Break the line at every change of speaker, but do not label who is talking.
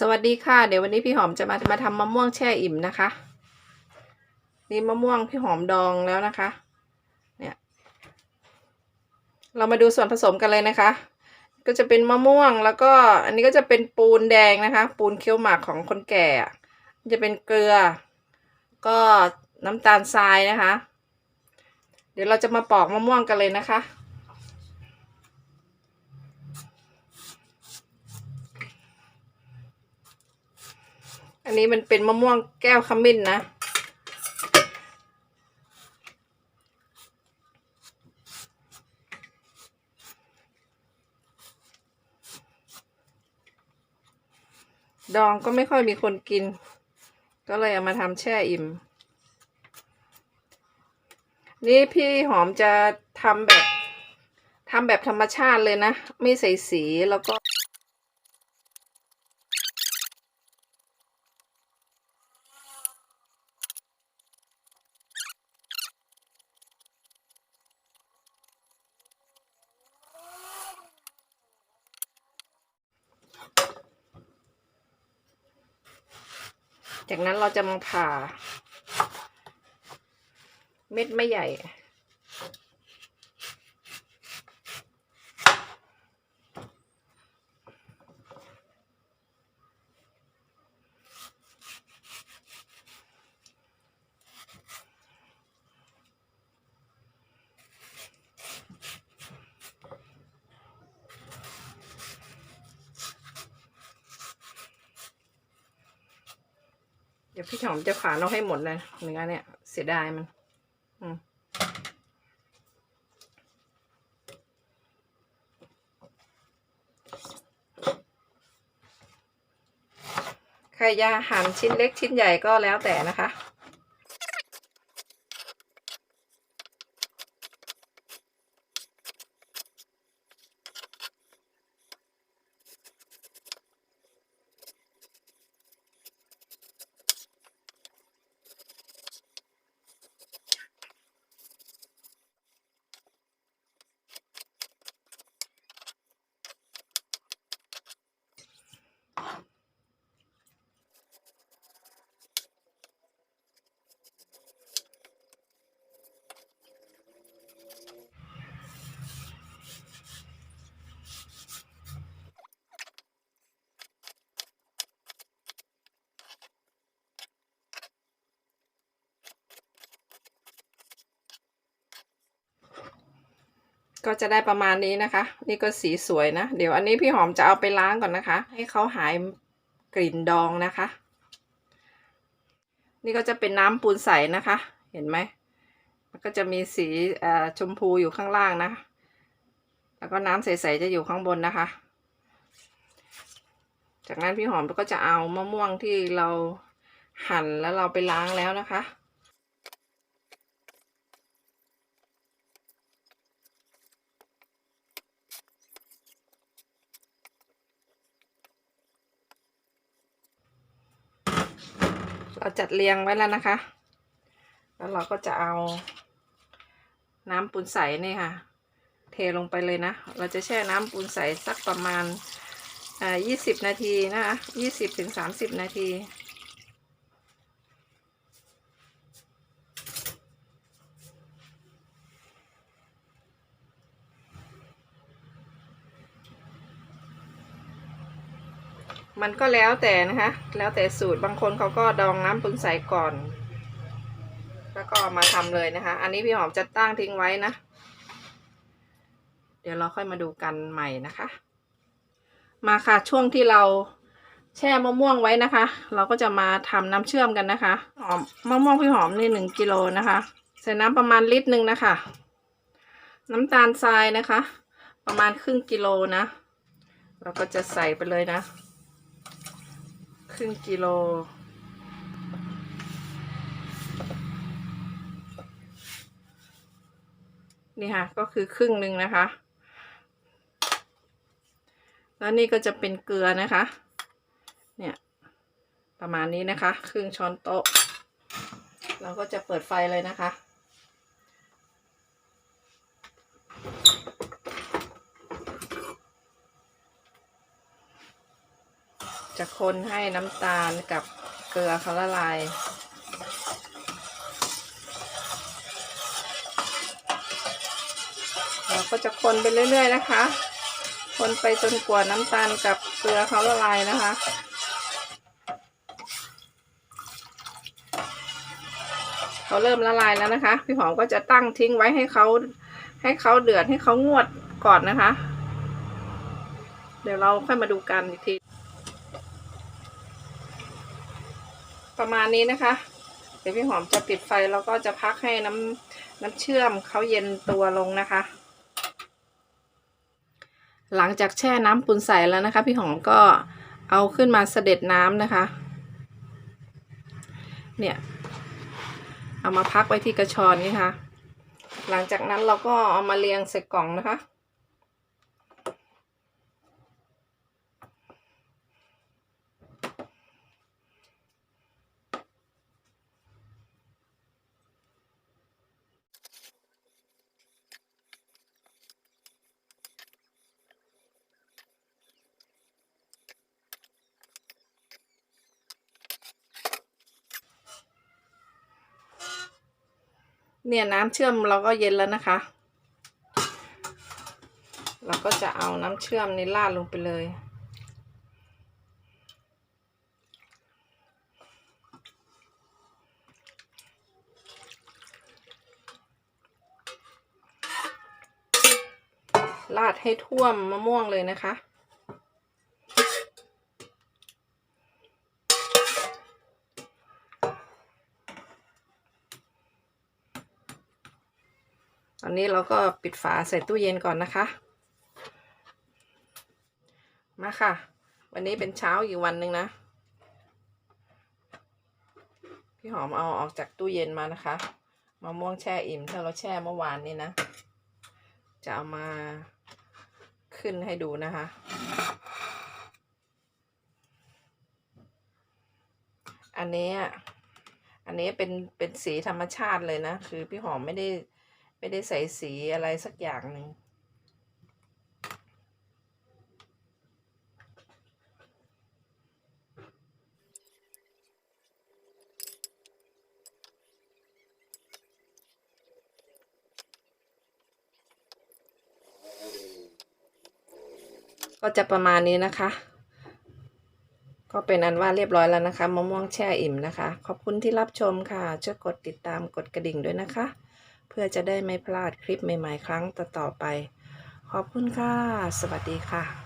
สวัสดีค่ะ เดี๋ยววันนี้พี่หอมจะมามาทำมะม่วงแช่อิ่มนะคะ นี่มะม่วงพี่หอมดองแล้วนะคะ เนี่ย เรามาดูส่วนผสมกันเลยนะคะ ก็จะเป็นมะม่วงแล้วก็อันนี้ก็จะเป็นปูนแดงนะคะ ปูนเคี้ยวหมากของคนแก่ จะเป็นเกลือ ก็น้ำตาลทรายนะคะ เดี๋ยวเราจะมาปอกมะม่วงกันเลยนะคะ อันนี้มันเป็นมะม่วงแก้วขมิ้นนะ ดองก็ไม่ค่อยมีคนกิน ก็เลยเอามาทำแช่อิ่ม นี่พี่หอมจะทำแบบทำแบบธรรมชาติเลยนะ ไม่ใส่สีแล้วก็ จากนั้นเราจะมาผ่า เม็ดไม่ใหญ่ เดี๋ยวพี่หอมจะผ่าเราให้หมดเลยเนื้อเนี่ย เสียดายมันอืมใครจะหั่นชิ้นเล็กชิ้นใหญ่ก็แล้วแต่นะคะ ก็จะได้ประมาณนี้นะคะ นี่ก็สีสวยนะ เดี๋ยวอันนี้พี่หอมจะเอาไปล้างก่อนนะคะ ให้เขาหายกลิ่นดองนะคะ นี่ก็จะเป็นน้ำปูนใสนะคะ เห็นไหมมันก็จะมีสีชมพูอยู่ข้างล่างนะ แล้วก็น้ำใสๆจะอยู่ข้างบนนะคะ จากนั้นพี่หอมก็จะเอามะม่วงที่เราหั่นแล้วเราไปล้างแล้วนะคะ เราจัดเรียงไว้แล้วนะคะ แล้วเราก็จะเอาน้ำปูนใสนี่ค่ะ เทลงไปเลยนะ เราจะแช่น้ำปูนใสสักประมาณอ่ายี่สิบนาทีนะคะยี่สิบถึงสามสิบนาที มันก็แล้วแต่นะคะ แล้วแต่สูตรบางคนเขาก็ดองน้ำปูนใสก่อน แล้วก็มาทำเลยนะคะ อันนี้พี่หอมจะตั้งทิ้งไว้นะ เดี๋ยวเราค่อยมาดูกันใหม่นะคะ มาค่ะช่วงที่เราแช่มะม่วงไว้นะคะ เราก็จะมาทำน้ำเชื่อมกันนะคะ หอมมะม่วงพี่หอมนี่หนึ่งกิโลนะคะ ใส่น้ำประมาณลิตรหนึ่งนะคะ น้ำตาลทรายนะคะ ประมาณครึ่งกิโลนะ เราก็จะใส่ไปเลยนะ ครึ่งกิโล นี่ค่ะ ก็คือครึ่งหนึ่งนะคะ แล้วนี่ก็จะเป็นเกลือนะคะ เนี่ยประมาณนี้นะคะ ครึ่งช้อนโต๊ะ เราก็จะเปิดไฟเลยนะคะ จะคนให้น้ำตาลกับเกลือเขาละลาย เราก็จะคนไปเรื่อย ๆ นะคะ คนไปจนกว่าน้ำตาลกับเกลือเขาละลายนะคะเขาเริ่มละลายแล้วนะคะ พี่หอมก็จะตั้งทิ้งไว้ให้เขาให้เขาเดือดให้เขางวดก่อนนะคะ เดี๋ยวเราค่อยมาดูกันอีกที ประมาณนี้นะคะ เดี๋ยวพี่หอมจะปิดไฟแล้วก็จะพักให้น้ำน้ำเชื่อมเขาเย็นตัวลงนะคะ หลังจากแช่น้ำปุนใสแล้วนะคะ พี่หอมก็เอาขึ้นมาเสด็จน้ำนะคะ เนี่ย เอามาพักไว้ที่กระชอนนี่ค่ะ หลังจากนั้นเราก็เอามาเรียงใส่กล่องนะคะ เนี่ยน้ำเชื่อมเราก็เย็นแล้วนะคะ เราก็จะเอาน้ำเชื่อมนี้ราดลงไปเลย ราดให้ท่วมมะม่วงเลยนะคะ อนนี้เราก็ปิดฝาใส่ตู้เย็นก่อนนะคะ มาค่ะ วันนี้เป็นเช้าอีกวันหนึ่งนะ พี่หอมเอาออกจากตู้เย็นมานะคะมะม่วงแช่อิ่มที่เราแช่เมื่อวานนี้นะ จะเอามาขึ้นให้ดูนะคะ อันนี้อันนี้เป็นเป็นสีธรรมชาติเลยนะ คือพี่หอมไม่ได้ ไม่ได้ใส่สีอะไรสักอย่างหนึ่งก็จะประมาณนี้นะคะ ก็เป็นอันว่าเรียบร้อยแล้วนะคะมะม่วงแช่อิ่มนะคะ ขอบคุณที่รับชมค่ะ ช่วยกดติดตามกดกระดิ่งด้วยนะคะ พื่อจะได้ไม่พลาดคลิปใหม่ ๆ ครั้งต่อๆไป ขอบคุณค่ะ สวัสดีค่ะ